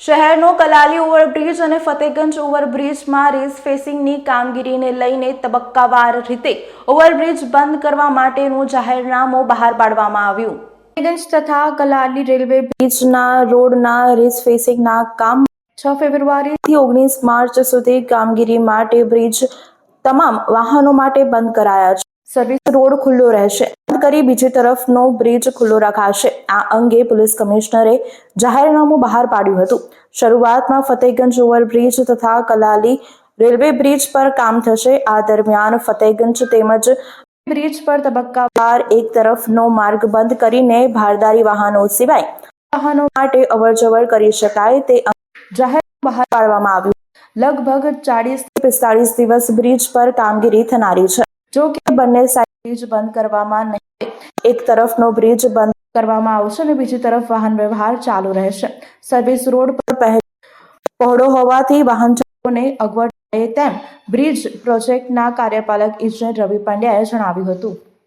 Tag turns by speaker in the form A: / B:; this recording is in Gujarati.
A: શહેરનો કલાલી ઓવરબ્રિજ અને ફતેગંજ ઓવરબ્રિજમાં રેસ ફેસિંગની કામગીરીને લઈને તબક્કાવાર રીતે ઓવરબ્રિજ બંધ કરવા માટેનું જાહેરનામું બહાર પાડવામાં આવ્યું. ફતેગંજ તથા કલાલી રેલવે બ્રિજના રોડના રેસ ફેસિંગના કામ છ ફેબ્રુઆરીથી ઓગણીસ માર્ચ સુધી કામગીરી માટે બ્રિજ તમામ વાહનો માટે બંધ કરાયા છે. સર્વિસ રોડ ખુલ્લો રહેશે. કરી બીજી તરફનો બ્રિજ ખુલ્લો રખાશે. આ અંગે પોલીસ કમિશનરે જાહેરનામું બહાર પાડ્યું હતું. શરૂઆતમાં ફતેહગંજ ઓવરબ્રિજ તથા કલાલી રેલવે બ્રિજ પર કામ થશે. આ દરમિયાન ફતેહગંજ તેમજ બ્રિજ પર તબક્કાવાર એક તરફનો માર્ગ બંધ કરીને ભારદારી વાહનો સિવાય વાહનો માટે અવરજવર કરી શકાય તે જાહેર બહાર પાડવામાં આવ્યું. લગભગ ચાળીસ પિસ્તાળીસ દિવસ બ્રિજ પર કામગીરી થનારી છે. જો કે બંને સાઈડ બ્રિજ બંધ કરવામાં નહીં. એક તરફનો બ્રિજ બંધ કરવામાં આવશે અને બીજી તરફ વાહન વ્યવહાર ચાલુ રહેશે. સર્વિસ રોડ પર પહે- પહોળો હોવાથી વાહન ચાલકોને અગવડ થાય તેમ બ્રિજ પ્રોજેક્ટના કાર્યપાલક ઇજનેર રવિ પંડ્યાએ જણાવ્યું હતું.